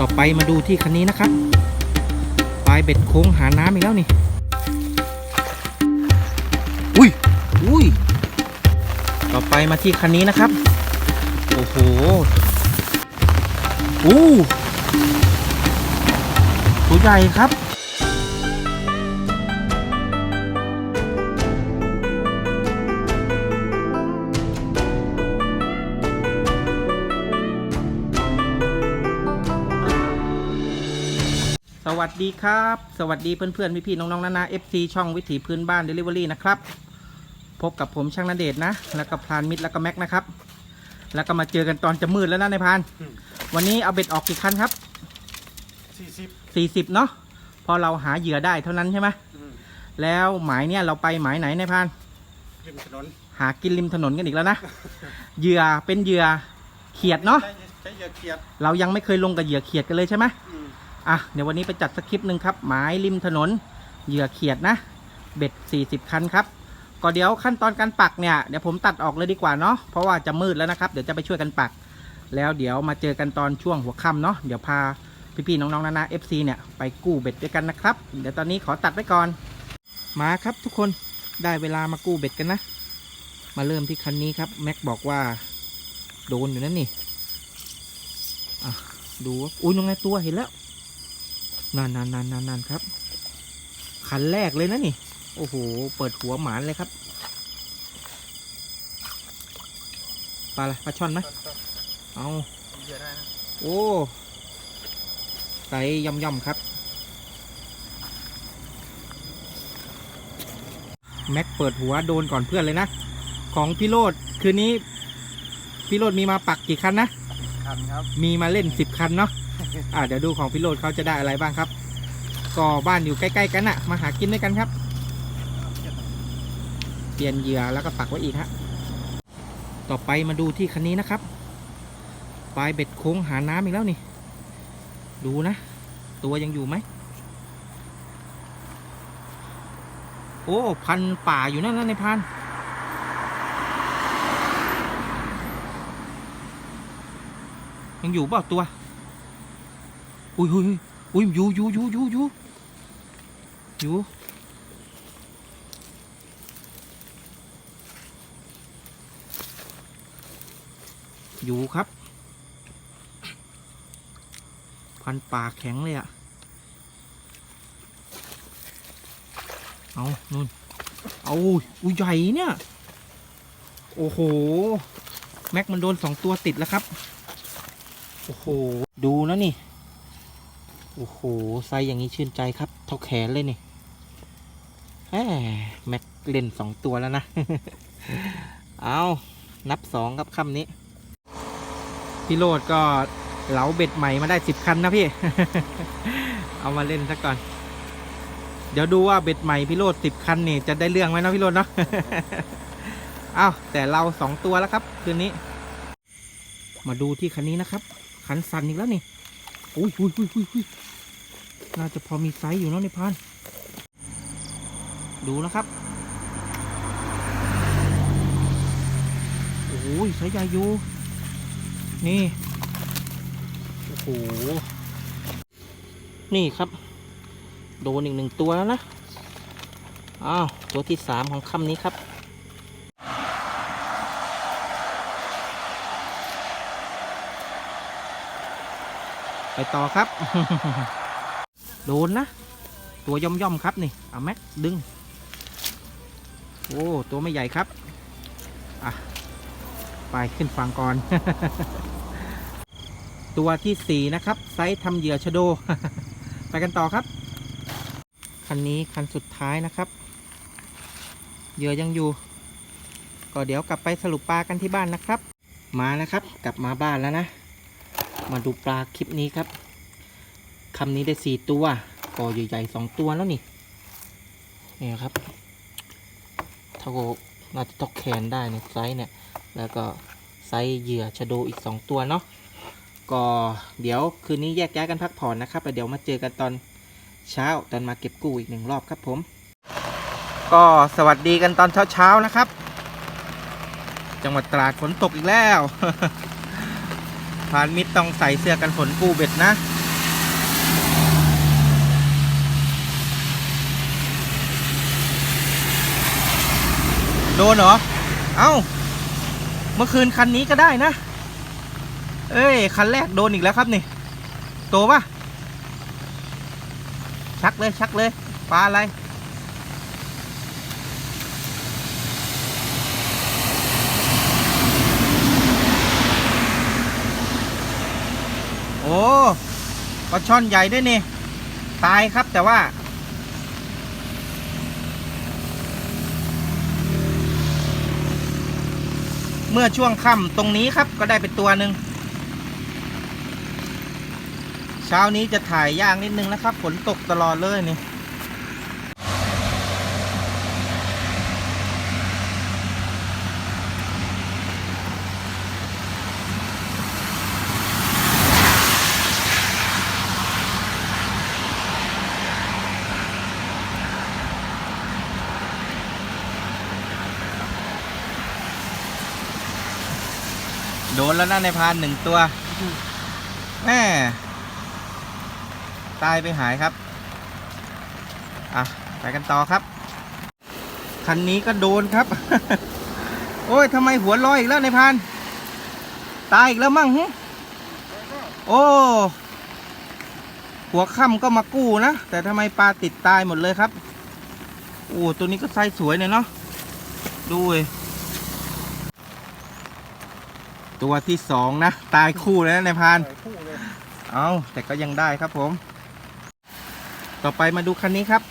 ต่อไปมาดูที่คันนี้นะครับ ปลายเบ็ดโค้งหาน้ำอีกแล้วนี่ อุ้ย อุ้ย ต่อไปมาที่คันนี้นะครับ โอ้โห อู้ ตัวใหญ่ครับ ดีครับ สวัสดีเพื่อนๆพี่ๆน้องๆนานา FC ช่องวิถีพื้นบ้าน Delivery นะครับ พบกับผมช่างนาเดชน์นะ แล้วก็พรานมิตรแล้วก็แม็กนะครับ แล้วก็มาเจอกันตอนจะมืดแล้วนะในายพราน อืม วันนี้เอาเบ็ดออกกี่คันครับ สี่สิบ40เนาะพอเราหาเหยื่อได้เท่านั้นใช่ไหมแล้วหมายเนี่ยเราไปหมายไหนในายพราน ริมถนนหากินริมถนนกันอีกแล้วนะ เหยื่อเป็นเหยื่อเขียดเนาะ ใช้ใช้เหยื่อเขียดเรายังไม่เคยลงกับเหยื่อเขียดกันเลยใช่ไหมอืม อะเดี๋ยววันนี้ไปจัดสคริปต์หนึ่งครับหมายริมถนนเหยื่อเขียดนะเบ็ด 40 คันครับก็เดี๋ยวขั้นตอนการปักเนี่ยเดี๋ยวผมตัดออกเลยดีกว่าเนาะเพราะว่าจะมืดแล้วนะครับ เดี๋ยวจะไปช่วยกันปัก แล้วเดี๋ยวมาเจอกันตอนช่วงหัวค่ำเนาะเดี๋ยวพาพี่ๆน้องๆนานา FC เนี่ยไปกู้เบ็ดด้วยกันนะครับ เดี๋ยวตอนนี้ขอตัดไว้ก่อน มาครับทุกคนได้เวลามากู้เบ็ดกันนะ มาเริ่มที่คันนี้ครับแม็กบอกว่าโดนอยู่นั่นนี่อะดูว่าอุ้ยยังไงตัวเห็นแล้ว นานนานนานนานนานครับคันแรกเลยนะนี่ โอ้โห เปิดหัวหมานเลยครับ ปลาอะไรปลาช่อนไหมเอาเหยื่อได้นะโอ้ไซส์ย่อมย่อมๆครับ แม็กเปิดหัวโดนก่อนเพื่อนเลยนะ ของพี่โรดคืนนี้ พี่โรดมีมาปักกี่คันนะ คันครับ มีมาเล่นสิบคันเนาะ อ่าเดี๋ยวดูของพี่โรดเขาจะได้อะไรบ้างครับ ก็บ้านอยู่ใกล้ๆกันอะมาหากินด้วยกันครับ เปลี่ยนเหยื่อแล้วก็ปักไว้อีกฮะ ต่อไปมาดูที่คันนี้นะครับ ปลายเบ็ดโค้งหาน้ำอีกแล้วนี่ ดูนะ ตัวยังอยู่ไหม โอ้ พันป่าอยู่นั่นนะในพันยังอยู่เปล่าตัว อุ้ยอุ้ยอุ้ยอยอยู่อยู่อยู่อยู่อยู่อยู่อยู่ครับ พันปากแข็งเลยอะเอานู่นเอาอุ้ยใหญ่เนี่ย โอ้โห แม็กมันโดนสองตัวติดแล้วครับ โอ้โห ดูนะนี่ โอ้โห ไซส์อย่างนี้ชื่นใจครับ เท่าแขนเลยนี่แม็กเล่นสองตัวแล้วนะ เอานับสองครับคำนี้ พี่โรดก็เหลาเบ็ดใหม่มาได้สิบคันนะพี่ เอามาเล่นซะก่อน เดี๋ยวดูว่าเบ็ดใหม่พี่โรดสิบคันนี่จะได้เรื่องไหมนะพี่โรดเนาะเอาแต่เราสองตัวแล้วครับ คืนนี้ มาดูที่คันนี้นะครับ คันสันอีกแล้วนี่ อุ้ยอุ้ยอุ้ยอุ้ยอยน่าจะพอมีไซส์อยู่เนาะในพาน ดูนะครับ โอ้ยไซส์ใหญ่อยู่ นี่ โอ้โห นี่ครับ โดนอีกหนึ่งตัวแล้วนะ อ้าว ตัวที่สามของค่ำนี้ครับ ไปต่อครับ โดนนะ ตัวย่อมย่อมครับนี่เอาแม็กดึง โอ้ ตัวไม่ใหญ่ครับ อะ ไปขึ้นฝั่งก่อน ตัวที่สี่นะครับ ไซส์ทำเหยื่อชโด ไปกันต่อครับ คันนี้คันสุดท้ายนะครับ เหยื่อยังอยู่ ก็เดี๋ยวกลับไปสรุปปลากันที่บ้านนะครับ มานะครับ กลับมาบ้านแล้วนะ มาดูปลาคลิปนี้ครับคำนี้ได้สี่ตัวกอใหญ่ๆสองตัวแล้วนี่นี่ครับเท่ากับน่าจะตอกแขนได้ในไซส์เนี่ย แล้วก็ไซส์เหยื่อชะโดอีกสองตัวเนาะก็เดี๋ยวคืนนี้แยกย้ายกันพักผ่อนนะครับแล้วเดี๋ยวมาเจอกันตอนเช้าตอนมาเก็บกู้อีกหนึ่งรอบครับผม ก็สวัสดีกันตอนเช้าๆนะครับ จังหวัดตราดฝนตกอีกแล้ว พานมิดต้องใส่เสื้อกันฝนปูเบ็ดนะ โดนเหรอ เอา้า เมื่อคืนคันนี้ก็ได้นะ เอ้ย คันแรกโดนอีกแล้วครับนี่ โตปะชักเลยชักเลย ปลาอะไร อ้ปลาช่อนใหญ่ด้วยนี่ ตายครับแต่ว่า เมื่อช่วงค่ำตรงนี้ครับก็ได้เป็นตัวหนึ่งเช้านี้จะถ่ายยากนิดนึงนะครับ ฝนตกตลอดเลยนี่ โดนแล้วนะในพานหนึ่งตัวแม่ตายไปหายครับ อะ ไปกันต่อครับ คันนี้ก็โดนครับ โอ้ยทำไมหัวลอยอีกแล้วในพาน ตายอีกแล้วมั่งหึโอ้หัวค่ำก็มากู้นะ แต่ทำไมปลาติดตายหมดเลยครับ โอ้ ตัวนี้ก็ไซส์สวยเลยเนาะดูเว้ย ตัวที่สองนะ ตายคู่แล้วนะในายพรานใส่คู่เลยเอาแต่ก็ยังได้ครับผม ต่อไปมาดูคันนี้ครับ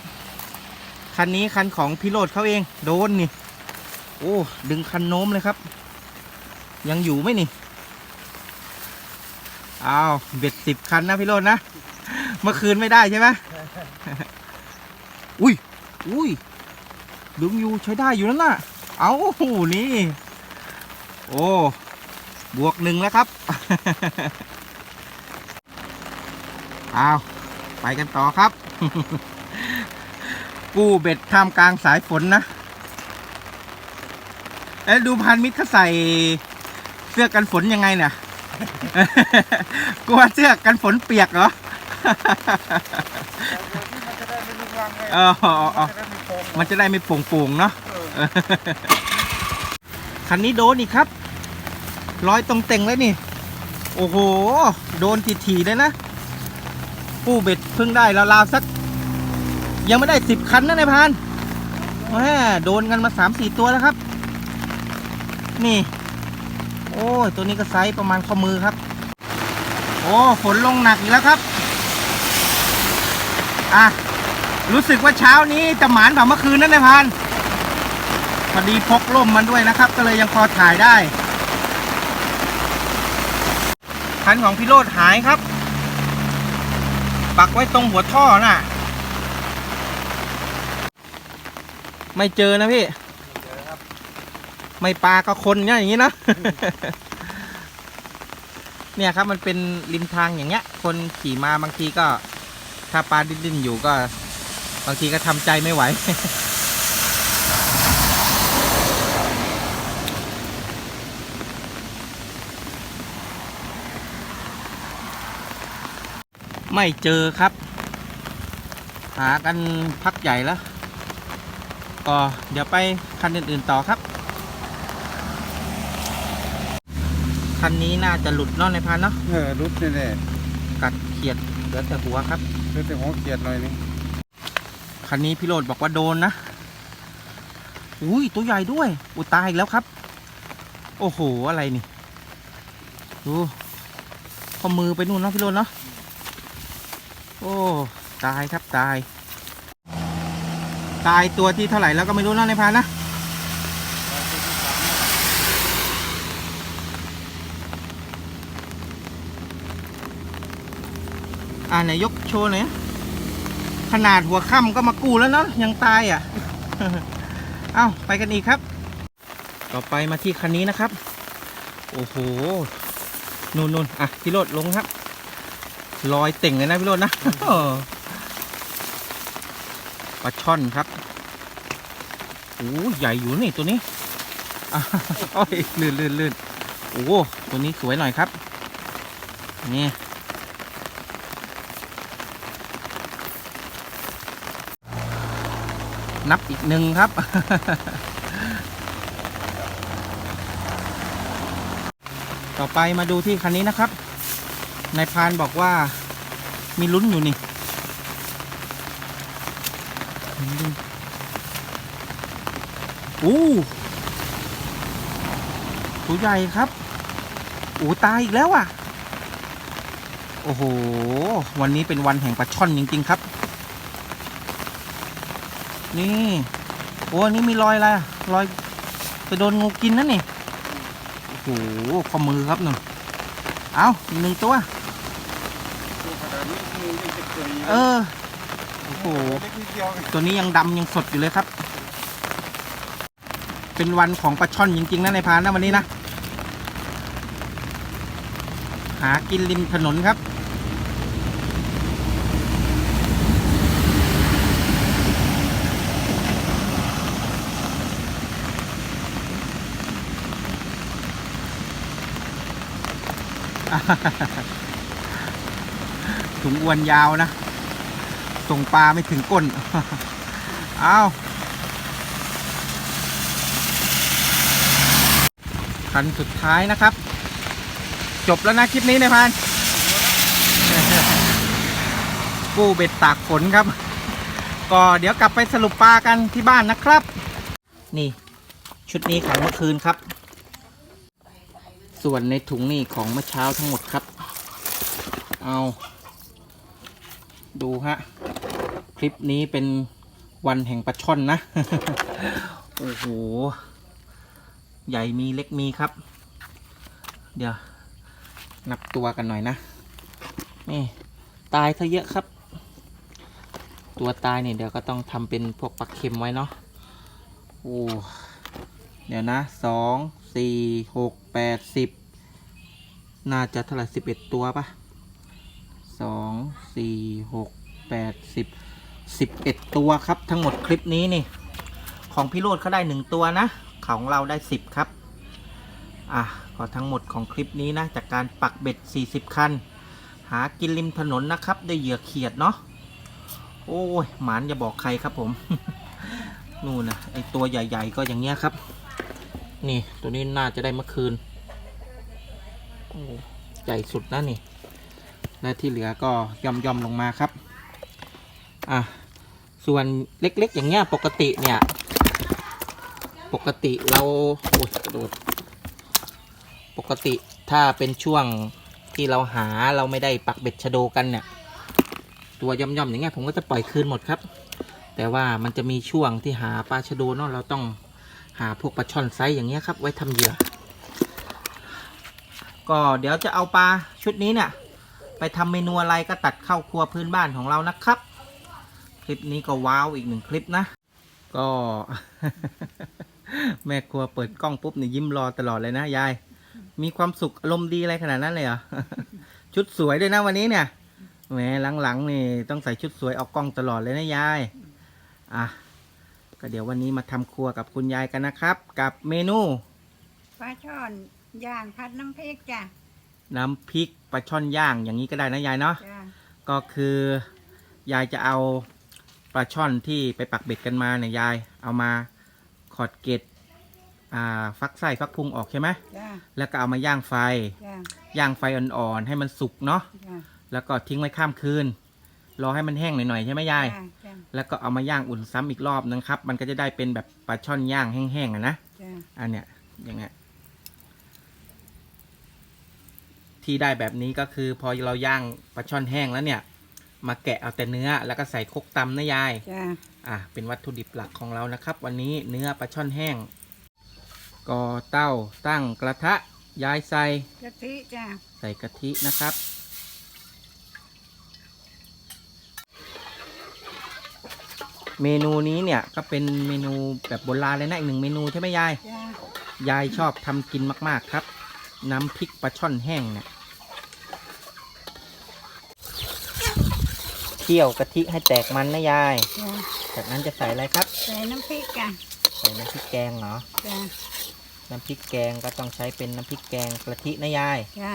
คันนี้คันของพิโรธเขาเอง โดนนี่ โอ้ ดึงคันโน้มเลยครับ ยังอยู่ไหมนี่เอาวเบ็ดสิบคันนะพิโรธนะ เมื่อคืนไม่ได้ใช่ไหมอุ้ย อุ้ยดึงอยู่ใช้ได้อยู่นั่นน่ะ เอานี่ โอ้ บวกหนึ่งแล้วครับ เอาไปกันต่อครับ กู้เบ็ดท่ามกลางสายฝนนะเอ๊ะดูพันมิตรเขาใส่เสื้อกันฝนยังไงเนี่ย กลัวเสื้อกันฝนเปียกเหรอมันจะได้ไม่ลุกลังไงเออมันจะได้ไม่โป่งมันจะได้ไม่โป่งๆเนาะคันนี้โดนอีกครับ ร้อยตรงเต็งแล้วนี่ โอ้โห โดนทีๆเลยนะกู้เบ็ดเพิ่งได้ราวๆสัก ยังไม่ได้สิบคันนะนายพานแหมโดนกันมาสามสี่ตัวแล้วครับ นี่ โอ้ยตัวนี้ก็ไซส์ประมาณข้อมือครับ โอ้ฝนลงหนักอีกแล้วครับ อะ รู้สึกว่าเช้านี้จะหมานกว่าเมื่อคืนนั่นนายพานพอดีพกร่มมันด้วยนะครับ ก็เลยยังพอถ่ายได้ คันของพี่โรดหายครับ ปักไว้ตรงหัวท่อน่ะ ไม่เจอนะพี่เดี๋ยวครับไม่ปลาก็คนเนี่ยอย่างนี้นะ เนี่ยครับมันเป็นริมทางอย่างเงี้ย คนขี่มาบางทีก็ ถ้าปลาดิ้นๆอยู่ก็ บางทีก็ทำใจไม่ไหว ไม่เจอครับ หากันพักใหญ่แล้ว ก็เดี๋ยวไปคันอื่นๆต่อครับ คันนี้น่าจะหลุดเนอกในพันเนาะเออรุดแน่กัดเขียดเหลือแต่หัวครับๆคือแต่หัวเกียดหน่อยนึงคันนี้พี่โรดบอกว่าโดนนะ อุ้ยตัวใหญ่ด้วย อุยตายอีกแล้วครับ โอ้โห อะไรนี่ ดูข้อมือไปนู่นเนาะพี่โรดเนาะ โอ้ ตายครับตาย ตายตัวที่เท่าไหร่แล้วก็ไม่รู้เนาะในพานนะอ่าไหนยกโชว์หน่อยขนาดหัวค่ำก็มากูแล้วเนาะยังตายอะ เอ้าไปกันอีกครับ ต่อไปมาที่คันนี้นะครับ โอ้โหนู่นนุนอะพี่โรดลงครับ ลอยเต่งเลยนะพี่โรจนนะปลาช่อนครับโอ้ใหญ่อยู่นี่ตัวนี้อ้อยลื่นลื่นลื่นโอ้ตัวนี้สวยหน่อยครับ นี่นับอีกหนึ่งครับ ต่อไปมาดูที่คันนี้นะครับ นายพานบอกว่ามีลุ้นอยู่นี่อู้ตัวใหญ่ครับอู้ตายอีกแล้วอะ โอ้โห วันนี้เป็นวันแห่งปลาช่อนจริง ๆ ครับ นี่ โอ้นี่มีรอยอะไรรอยจะโดนงูกินนั่นนี่ โอ้โหข้อมือครับหนึ่งเอาหนึ่งตัว มือยังจะเกยเออโอ้โหเล็กนิดเดียวเองตัวนี้ยังดำยังสดอยู่เลยครับ เป็นวันของปลาช่อนจริงๆนะในพานนะวันนี้นะ หากินริมถนนครับ ถุงอวนยาวนะ ส่งปลาไม่ถึงก้น เอาคันสุดท้ายนะครับ จบแล้วนะคลิปนี้นายพานกู้เบ็ดตากฝนครับ ก็เดี๋ยวกลับไปสรุปปลากันที่บ้านนะครับ นี่ ชุดนี้ของเมื่อคืนครับ ส่วนในถุงนี่ของเมื่อเช้าทั้งหมดครับ เอา ดูฮะ คลิปนี้เป็นวันแห่งปลาช่อนนะ โอ้โห ใหญ่มีเล็กมีครับ เดี๋ยว นับตัวกันหน่อยนะ นี่ ตายซะเยอะครับ ตัวตายเนี่ยเดี๋ยวก็ต้องทำเป็นพวกปลาเค็มไว้เนาะ โอ้ เดี๋ยวนะสอง สี่ หก แปดสิบ น่าจะเท่าไหร่สิบเอ็ดตัวปะ สองสี่หกแปดสิบสิบเอ็ดตัวครับ ทั้งหมดคลิปนี้นี่ ของพี่โรดเขาได้หนึ่งตัวนะ ของเราได้สิบครับ อะก็ทั้งหมดของคลิปนี้นะ จากการปักเบ็ด40คัน หากินริมถนนนะครับ ได้วยเหยื่อเขียดเนาะโอ้ยหมานอย่าบอกใครครับผม นู่นนะไอตัวใหญ่ ๆ ก็อย่างเงี้ยครับ นี่ตัวนี้น่าจะได้เมื่อคืนใหญ่สุดนะนี่ และที่เหลือก็ย่อมย่อมๆลงมาครับอะส่วนเล็กๆ อย่างเงี้ยปกติเนี่ย ปกติเราโอ้ยกระโดดปกติถ้าเป็นช่วงที่เราหาเราไม่ได้ปักเบ็ดชะโดกันเนี่ย ตัวย่อมๆอย่างเงี้ยผมก็จะปล่อยคืนหมดครับ แต่ว่ามันจะมีช่วงที่หาปลาชะโดเนาะเราต้องหาพวกปลาช่อนไซส์อย่างเงี้ยครับ ไว้ทำเหยื่อ ก็เดี๋ยวจะเอาปลาชุดนี้เนี่ย ไปทำเมนูอะไรก็ตัดเข้าครัวพื้นบ้านของเรานะครับ คลิปนี้ก็ว้าวอีกหนึ่งคลิปนะ ก็ แม่ครัวเปิดกล้องปุ๊บเนี่ยยิ้มรอตลอดเลยนะยาย มีความสุขอารมณ์ดีอะไรขนาดนั้นเลยเหรอ ชุดสวยด้วยนะวันนี้เนี่ยแหมหลังๆนี่ต้องใส่ชุดสวยออกกล้องตลอดเลยนะยาย อะ ก็เดี๋ยววันนี้มาทำครัวกับคุณยายกันนะครับ กับเมนูปลาช่อนย่างพัดน้ำพริกจ้ะ น้ำพริกป ลาช่อนย่างอย่างนี้ก็ได้นะยายเนาะจ้ะก็คือยายจะเอาปลาช่อนที่ไปปักเบ็ดกันมาเนี่ยยาย เอามาขอดเกล็ดอ่าฟักไส้ฟักพุงออกใช่ไหมจ้ะแล้วก็เอามาย่างไฟ จ้ะย่างไฟอ่อนๆให้มันสุกเนาะจ้ะแล้วก็ทิ้งไว้ข้ามคืน รอให้มันแห้งหน่อยๆใช่ไหมยาย จ้ะจ้ะแล้วก็เอามาย่างอุ่นซ้ำอีกรอบนึงครับ มันก็จะได้เป็นแบบปลาช่อนย่างแห้งๆอะนะ จ้ะอันเนี้ยอย่างเงี้ย ที่ได้แบบนี้ก็คือ พอเราย่างปลาช่อนแห้งแล้วเนี่ย มาแกะเอาแต่เนื้อแล้วก็ใส่ครกตำนะยายจ้ะอะเป็นวัตถุดิบหลักของเรานะครับ วันนี้เนื้อปลาช่อนแห้งก่อเต้าตั้งกระทะยายใส่กะทิจ้ะใส่กะทินะครับ เมนูนี้เนี่ยก็เป็นเมนูแบบโบราณเลยนะอีกหนึ่งเมนูใช่ไหมยาย จ้ะยายชอบทำกินมาก ๆ ครับ น้ำพริกปลาช่อนแห้งเนี่ยเคี่ยวกะทิให้แตกมันนะยาย จ้ะจากนั้นจะใส่อะไรครับ ใส่น้ำพริกจ้ะใส่น้ำพริกแกงเหรอ จ้ะน้ำพริกแกงก็ต้องใช้เป็นน้ำพริกแกงกะทินะยาย จ้ะ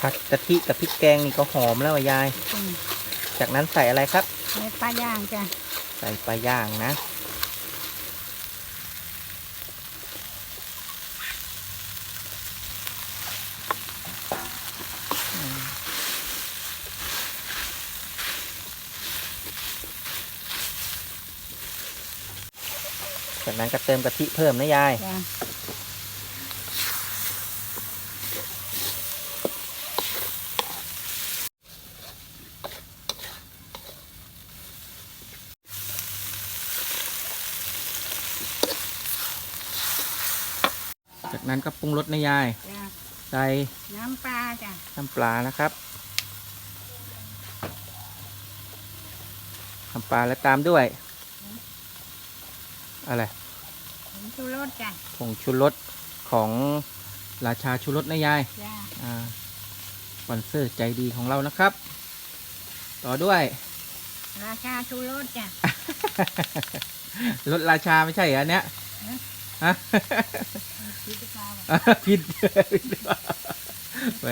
ผัดกะทิกับพริกแกงนี่ก็หอมแล้วอะยาย อืม จากนั้นใส่อะไรครับใส่ในปลาย่างจ้ะ ใส่ปลาย่างนะ จากนั้นก็เติมกะทิเพิ่มนะยายจ้ะ กนั้นก็ปรุงรสนะยาย จ้ะใส่น้ำปลาจ้ะน้ำปลานะครับ น้ำปลาแล้วตามด้วย อะไร ผงชูรสจ้ะผงชูรสของราชาชูรสนะยาย จ้ะอ่าสปอนเซอร์ใจดีของเรานะครับ ต่อด้วย ราชาชูรสจ้ะรสราชาไม่ใช่เหรออันเนี้ยฮะ พิซซ่าว่ะผิดแหม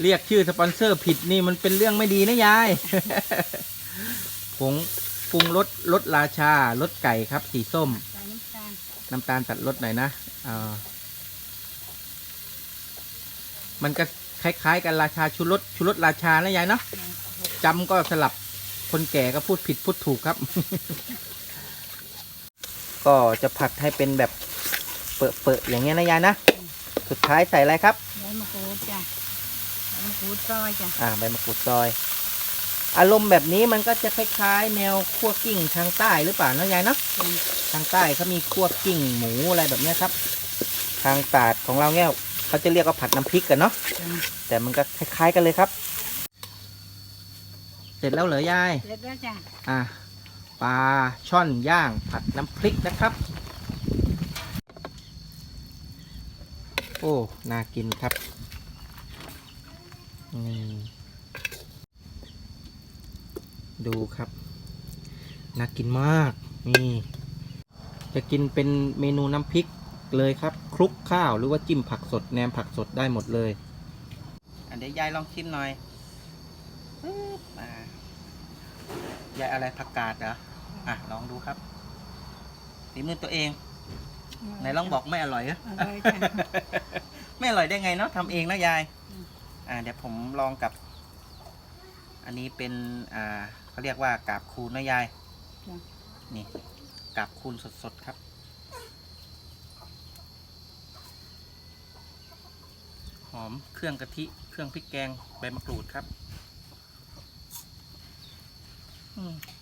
เรียกชื่อสปอนเซอร์ผิดนี่มันเป็นเรื่องไม่ดีนะยาย ผงปรุงรสรสราชารสไก่ครับ สีส้มใส่น้ำตาลน้ำตาลตัดรสหน่อยนะอ่ามันก็คล้าย ๆ กันราชาชูรสชูรสราชานะยายเนาะจ้ะจำก็สลับคนแก่ก็พูดผิดพูดถูกครับ ก็จะผัดให้เป็นแบบเปิดๆอย่างเงี้ยนะยายนะ สุดท้ายใส่อะไรครับ ใบมะกรูดจ้ะใบมะกรูดซอยจ้ะอ่าใบมะกรูดซอย อารมณ์แบบนี้มันก็จะคล้ายๆ แนวคั่วกิ้งทางใต้หรือเปล่านะยายเนาะจ้ะทางใต้เขามีคั่วกิ้งหมูอะไรแบบเนี้ยครับ ทางตราดของเราเนี่ยเขาจะเรียกว่าผัดน้ำพริกกันเนาะจ้ะแต่มันก็คล้ายๆกันเลยครับ เสร็จแล้วเหรอยาย เสร็จแล้วจ้ะอะ ปลาช่อนย่างผัดน้ำพริกนะครับ โอ้ น่ากินครับอืมดูครับ น่ากินมาก นี่ จะกินเป็นเมนูน้ำพริกเลยครับ คลุกข้าวหรือว่าจิ้มผักสดแหนมผักสดได้หมดเลย อันเดี๋ยวยายลองชิมหน่อยอ่ายายอะไรผักกาดเหรอ อะลองดูครับฝีมือตัวเองไหนลองบอกไม่อร่อยเหรออร่อยจ้ะ ไม่อร่อยได้ไงเนาะทำเองนะยาย อืม อ่าเดี๋ยวผมลองกับ อันนี้เป็นอ่าเขาเรียกว่ากาบคูนนะยาย จ้ะนี่กาบคูนสดๆครับ หอมเครื่องกะทิเครื่องพริกแกงใบมะกรูดครับอืมโค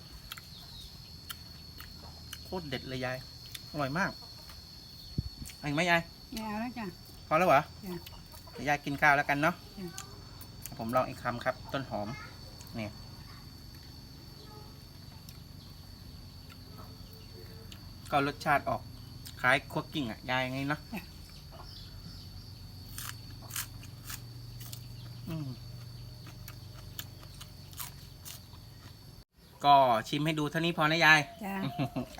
ตรเด็ดเลยยาย อร่อยมากเห็นไหมยายไม่เอาแล้วจ้ะ พอแล้วเหรอจ้ะเดี๋ยวยายกินข้าวแล้วกันเนาะ จ้ะ ผมลองอีกคำครับ ต้นหอม เนี่ย ก็รสชาติออก คล้ายคั่วกลิ้งอะ ยายไงเนาะอื ก็ชิมให้ดูเท่านี้พอนะยาย จ้ะ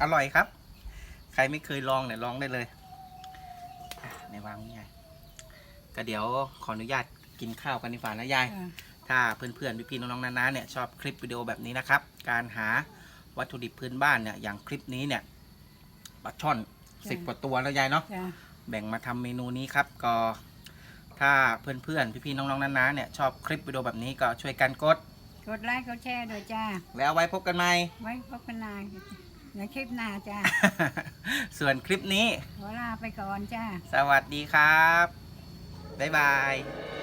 อร่อยครับ ใครไม่เคยลองเนี่ยลองได้เลยอะในวางนี่ไงก็เดี๋ยวขออนุญาตกินข้าวกันดีกว่านะยาย จ้ะถ้าเพื่อนๆพี่ๆน้องๆนานาเนี่ยชอบคลิปวิดีโอแบบนี้นะครับ การหาวัตถุดิบพื้นบ้านเนี่ยอย่างคลิปนี้เนี่ยปลาช่อนสิบกว่าตัวแล้วยายเนาะจ้ะแบ่งมาทำเมนูนี้ครับก็ถ้าเพื่อนๆพี่ๆน้องๆนานาเนี่ยชอบคลิปวิดีโอแบบนี้ก็ช่วยกันกด กดไลค์กดแชร์ด้วยจ้า แล้วเอาไว้พบกันใหม่ ไว้พบกันใหม่ในคลิปหน้าจ้า ส่วนคลิปนี้ ขอลาไปก่อนจ้า สวัสดีครับ บ๊ายบาย